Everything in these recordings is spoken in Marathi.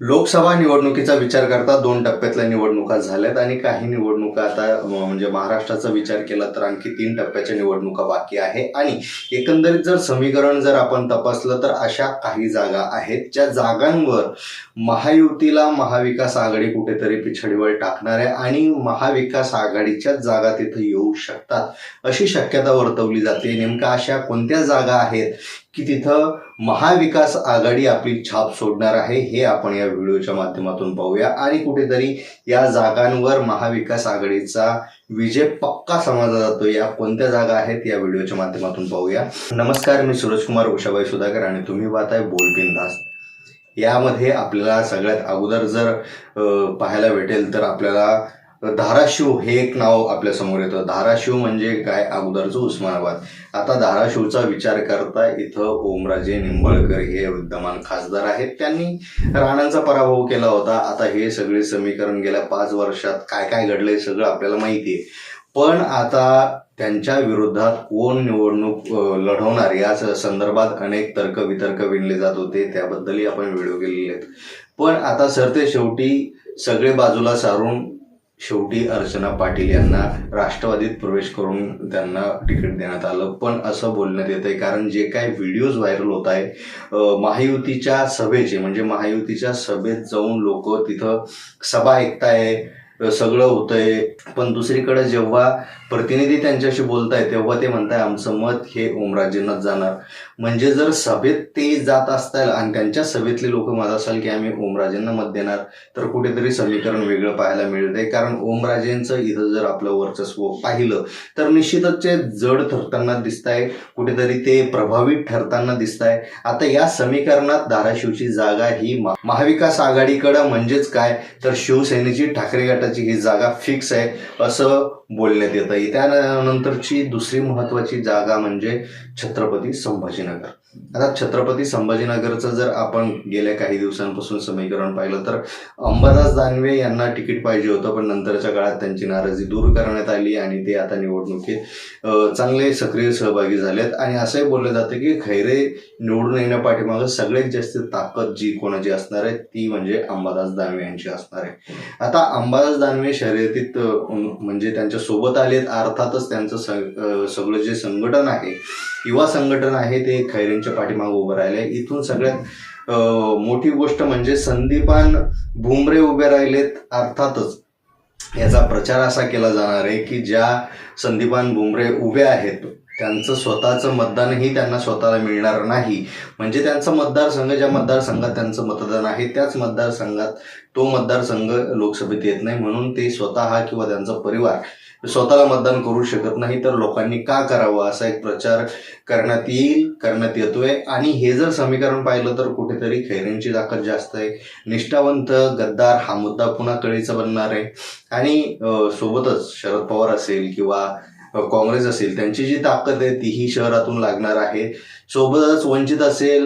लोकसभा निवडणुकीचा विचार करता दोन टप्प्यातल्या निवडणुका झाल्यात आणि काही निवडणुका आता म्हणजे महाराष्ट्राचा विचार केला तर आणखी तीन टप्प्याच्या निवडणुका बाकी आहे. आणि एकंदरीत जर समीकरण जर आपण तपासलं तर अशा काही जागा आहेत ज्या जागांवर महायुतीला महाविकास आघाडी कुठेतरी पिछडीवर टाकणार आहे आणि महाविकास आघाडीच्याच जागा तिथं येऊ शकतात अशी शक्यता वर्तवली जाते. नेमका अशा कोणत्या जागा आहेत की तिथं महाविकास आघाडी आपली छाप सोडणार आहे हे आपण या व्हिडिओच्या माध्यमातून पाहूया. आणि कुठेतरी या जागांवर महाविकास आघाडीचा विजय पक्का समजला जातो या कोणत्या जागा आहेत या व्हिडिओच्या माध्यमातून पाहूया. नमस्कार मी सूरजकुमार उषाबाई सुधाकर आणि तुम्ही पाहताय बोल बिनधास्त. यामध्ये आपल्याला सगळ्यात अगोदर जर पाहायला भेटेल तर आपल्याला धाराशिव हे एक नाव आपल्यासमोर येतं. धाराशिव म्हणजे काय? अगोदरचं उस्मानाबाद. आता धाराशिवचा विचार करता इथं ओमराजे निंबाळकर हे विद्यमान खासदार आहेत. त्यांनी राणांचा पराभव केला होता. आता हे सगळे समीकरण गेल्या पाच वर्षात काय काय घडलंय सगळं आपल्याला माहिती आहे. पण आता त्यांच्या विरोधात कोण निवडणूक लढवणार? या संदर्भात अनेक तर्क वितर्क विणले जात होते. त्याबद्दलही आपण व्हिडिओ केलेले आहेत. पण आता सरते शेवटी सगळे बाजूला सारून शेवटी अर्चना पाटील यांना राष्ट्रवादीत प्रवेश करून त्यांना तिकीट देण्यात आलं. पण असं बोलण्यात येत आहे कारण जे काय व्हिडिओज व्हायरल होत आहे महायुतीच्या सभेचे म्हणजे महायुतीच्या सभेत जाऊन लोक तिथं सभा ऐकताय सगळं होतंय. पण दुसरीकडे जेव्हा प्रतिनिधी त्यांच्याशी बोलताय तेव्हा ते म्हणताय आमचं मत हे ओमराजेंनाच जाणार. म्हणजे जर सभेत ते जात असताल आणि त्यांच्या सभेतले लोक म्हणत असाल की आम्ही ओमराजेंना मत देणार तर कुठेतरी समीकरण वेगळं पाहायला मिळतंय. कारण ओमराजेंचं इथं जर आपलं वर्चस्व पाहिलं तर निश्चितच ते जड ठरताना दिसत आहे कुठेतरी ते प्रभावित ठरताना दिसत आहे आता या समीकरणात धाराशिवची जागा ही महाविकास आघाडीकडं म्हणजेच काय? तर शिवसेनेची ठाकरे गटाची ही जागा फिक्स आहे असं बोलण्यात येतं. त्यानंतरची दुसरी महत्वाची जागा म्हणजे छत्रपती संभाजीनगर. आता छत्रपती संभाजीनगरचं जर आपण गेल्या काही दिवसांपासून समीकरण पाहिलं तर अंबादास दानवे यांना तिकीट पाहिजे होतं पण नंतरच्या काळात त्यांची नाराजी दूर करण्यात आली आणि ते आता निवडणुकीत चांगले सक्रिय सहभागी झालेत. आणि असंही बोललं जातं की खैरे निवडून येण्या पाठीमागं सगळ्यात जास्त ताकद जी कोणाची असणार आहे ती म्हणजे अंबादास दानवे यांची असणार आहे. आता अंबादास दानवे शर्यतीत म्हणजे त्यांच्यासोबत आलेत अर्थातच त्यांचं सगळं जे संघटन आहे युवा संघटन आहे ते खैरेंच्या पाठीमागे उभं राहिले इथून सगळ्यात मोठी गोष्ट म्हणजे संदीपान भुमरे उभे राहिलेत अर्थातच. याचा प्रचार असा केला जाणार आहे की ज्या संदीपान भुमरे उभे आहेत त्यांचं स्वतःचं मतदानही त्यांना स्वतःला मिळणार नाही. म्हणजे त्यांचा मतदारसंघ ज्या मतदारसंघात त्यांचं मतदान आहे त्याच मतदारसंघात तो मतदारसंघ लोकसभेत येत नाही. म्हणून ते स्वतः किंवा त्यांचा परिवार स्वतःला मतदान करू शकत नाही तर लोकांनी का करावं? असा एक प्रचार करण्यात येईल करण्यात येतोय. आणि हे जर समीकरण पाहिलं तर कुठेतरी खैरेंची ताकद जास्त आहे. निष्ठावंत गद्दार हा मुद्दा पुन्हा कळीचा बनणार आहे. आणि सोबतच शरद पवार असेल किंवा काँग्रेस असेल त्यांची जी ताकद आहे तीही शहरातून लागणार आहे. सोबतच वंचित असेल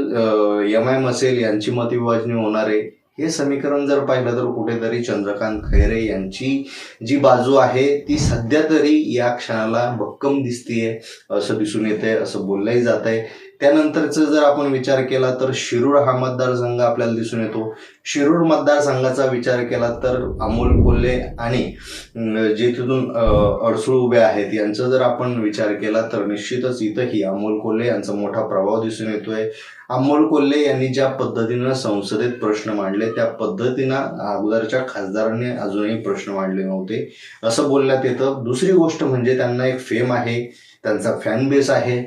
एम आय एम असेल यांची मतविभाजणी होणार आहे. हे समीकरण जर पाहिलं तर कुठेतरी चंद्रकांत खैरे यांची जी बाजू आहे ती सध्या तरी या क्षणाला भक्कम दिसतीये असं दिसून येते असं बोललंही जात आहे त्यानंतरचं जर आपण विचार केला तर शिरूर हा मतदारसंघ आपल्याला दिसून येतो. शिरूर मतदारसंघाचा विचार केला तर अमोल कोल्हे आणि जे तिथून अडसूळ उभे आहेत यांचा जर आपण विचार केला तर निश्चितच इथंही अमोल कोल्हे यांचा मोठा प्रभाव दिसून येतोय. अमोल कोल्हे यांनी ज्या पद्धतीनं संसदेत प्रश्न मांडले त्या पद्धतीनं अगोदरच्या खासदारांनी अजूनही प्रश्न मांडले नव्हते. असं बोलण्यात येतं. दुसरी गोष्ट म्हणजे त्यांना एक फेम आहे त्यांचा फॅन बेस आहे.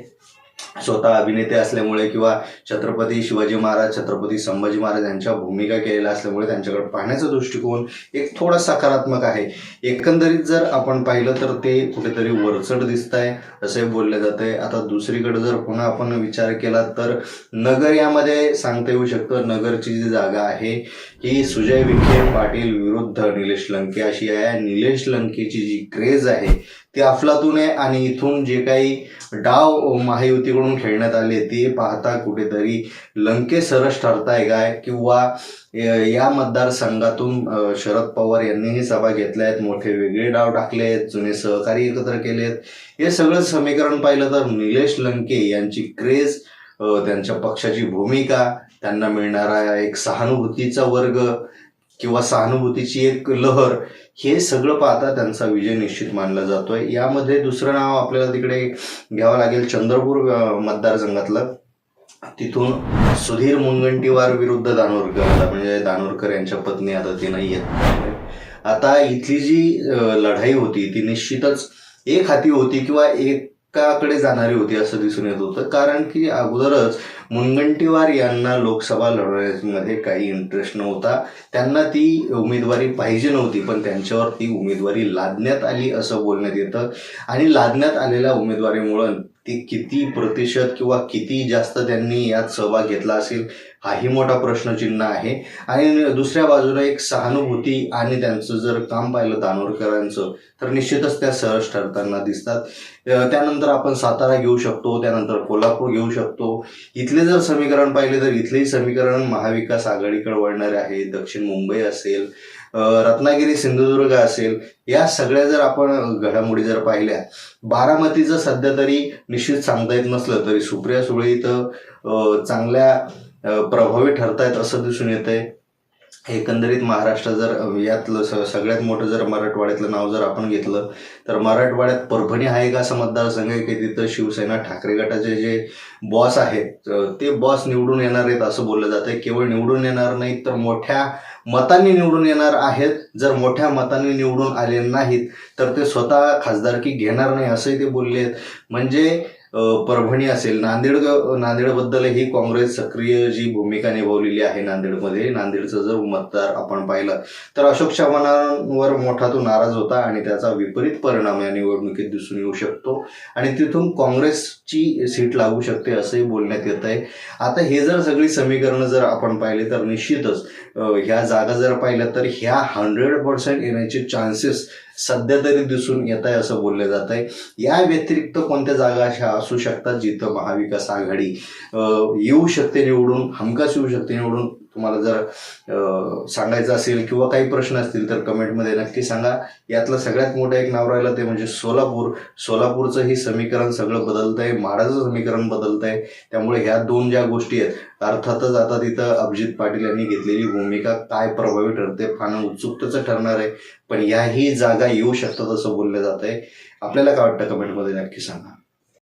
स्वतः अभिनेते असल्यामुळे किंवा छत्रपती शिवाजी महाराज छत्रपती संभाजी महाराज यांच्या भूमिका केलेल्या असल्यामुळे त्यांच्याकडे पाहण्याचा दृष्टिकोन एक थोडा सकारात्मक आहे. एकंदरीत जर आपण पाहिलं तर ते कुठेतरी वरचढ दिसत आहे असे बोलले जाते. आता दुसरीकडे जर पुन्हा आपण विचार केला तर नगर यामध्ये सांगता येऊ शकतं नगरची जी जागा आहे ही सुजय विखे पाटील विरुद्ध निलेश लंके. अशी आहे निलेश लंकेची जी क्रेज आहे ते अफलातून आहे आणि इथून जे काही डाव महायुतीकडून खेळण्यात आले ते पाहता कुठेतरी लंके सरस ठरताय काय? किंवा या मतदारसंघातून शरद पवार यांनीही सभा घेतल्या आहेत मोठे वेगळे डाव टाकले आहेत जुने सहकारी एकत्र केले आहेत हे सगळं समीकरण पाहिलं तर निलेश लंके यांची क्रेज त्यांच्या पक्षाची भूमिका त्यांना मिळणारा एक सहानुभूतीचा वर्ग किंवा सहानुभूतीची एक लहर हे सगळं पाहता त्यांचा विजय निश्चित मानला जातोय. यामध्ये दुसरं नाव आपल्याला तिकडे घ्यावं लागेल चंद्रपूर मतदारसंघातलं. तिथून सुधीर मुनगंटीवार विरुद्ध दानोरकर म्हणजे दानोरकर यांच्या पत्नी आता ती नाही आहेत. आता इथली जी लढाई होती ती निश्चितच एक हाती होती किंवा एक कडे जाणारी होती असं दिसून येत होतं. कारण की अगोदरच मुनगंटीवार यांना लोकसभा लढवण्यामध्ये काही इंटरेस्ट नव्हता. त्यांना ती उमेदवारी पाहिजे नव्हती पण त्यांच्यावर ती उमेदवारी लादण्यात आली असं बोलण्यात येतं. आणि लादण्यात आलेल्या उमेदवारीमुळं ती किती प्रतिशत किंवा किती जास्त त्यांनी यात सहभाग घेतला असेल हाही मोठा प्रश्नचिन्ह आहे. आणि दुसऱ्या बाजूला एक सहानुभूती आणि त्यांचं जर काम पाहिलं दानोरकरांचं तर निश्चितच त्या सहज ठरताना दिसतात. त्यानंतर आपण सातारा घेऊ शकतो त्यानंतर कोल्हापूर घेऊ शकतो. इथले जर समीकरण पाहिले तर इथलेही समीकरण महाविकास आघाडीकडे वळणारे आहे दक्षिण मुंबई असेल रत्नागिरी सिंधुदुर्ग असेल या सगळ्या जर आपण घडामोडी जर पाहिल्या बारामतीचं सध्या तरी निश्चित सांगता येत नसलं तरी सुप्रिया सुळे इथं चांगल्या प्रभावी ठरतायत असं दिसून येत आहे एकंदरीत महाराष्ट्र जर यातलं स- सगळ्यात मोठं जर मराठवाड्यातलं नाव जर आपण घेतलं तर मराठवाड्यात परभणी हा एक असा मतदारसंघ आहे की तिथं शिवसेना ठाकरे गटाचे जे बॉस आहेत ते बॉस निवडून येणार आहेत असं बोललं जातं. आहे केवळ निवडून येणार नाहीत तर मोठ्या मतांनी निवडून येणार आहेत. जर मोठ्या मतांनी निवडून आले नाहीत तर ते स्वतः खासदारकी घेणार नाही असंही ते बोलले आहेत. म्हणजे परभणी असेल नांदेड नांदेडबद्दलही काँग्रेस सक्रिय जी भूमिका निभावलेली आहे नांदेडमध्ये नांदेडचं जर मतदार आपण पाहिलं तर अशोक चव्हाणांवर मोठा तो नाराज होता आणि त्याचा विपरीत परिणाम या निवडणुकीत दिसून येऊ शकतो. आणि तिथून काँग्रेसची सीट लागू शकते असंही बोलण्यात येत आहे. आता हे जर सगळी समीकरणं जर आपण पाहिले तर निश्चितच ह्या जागा जर पाहिल्या तर ह्या हंड्रेड पर्सेंट येण्याचे चान्सेस सध्या तरी दिसून येत आहे असं बोललं जात आहे या व्यतिरिक्त कोणत्या जागा अशा असू शकतात जिथं महाविकास आघाडी येऊ शकते निवडून हमखास येऊ शकते निवडून? तुम्हाला जर सांगायचं असेल किंवा काही प्रश्न असतील तर कमेंटमध्ये नक्की सांगा. यातलं सगळ्यात मोठं एक नाव राहिलं ते म्हणजे सोलापूर. सोलापूरचं ही समीकरण सगळं बदलत आहे माडाचं समीकरण बदलत आहे त्यामुळे ह्या दोन ज्या गोष्टी आहेत अर्थातच आता तिथं अभिजित पाटील यांनी घेतलेली भूमिका काय प्रभावी ठरते फार उत्सुकतेचं ठरणार आहे. पण याही जागा येऊ शकतात असं बोललं जात आहे आपल्याला काय वाटतं कमेंटमध्ये नक्की सांगा.